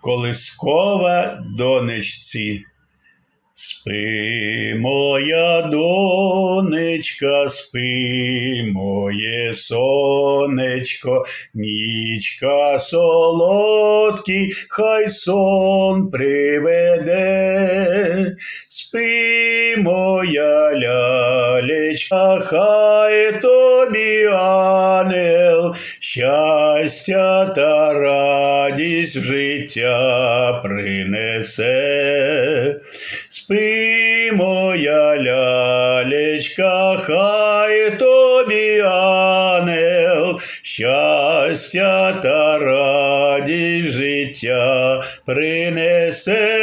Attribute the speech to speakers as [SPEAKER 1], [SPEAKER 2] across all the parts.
[SPEAKER 1] Колискова донечці. Спи, моя донечка, спи, моє сонечко, нічка солодкий, хай сон приведе. Спи, моя лялечка, хай тобі ангел, щастя та радість в життя принесе. Спи, моя лялечка, хай тобі ангел, щастя та радість життя принесе.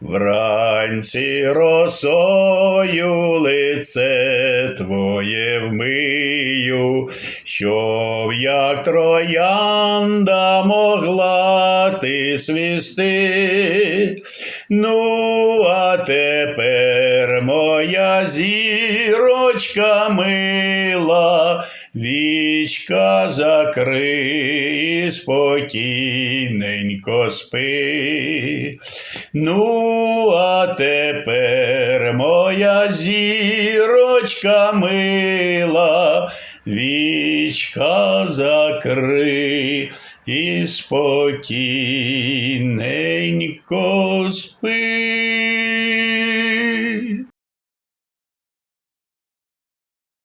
[SPEAKER 1] Вранці росою лице твоє вмию, щоб як троянда могла ти свісти. Ну, а тепер моя зірочка мила, вічка закрий, спокійненько спи. Ну, а тепер моя зірочка мила, вічка закри і спокійненько спи.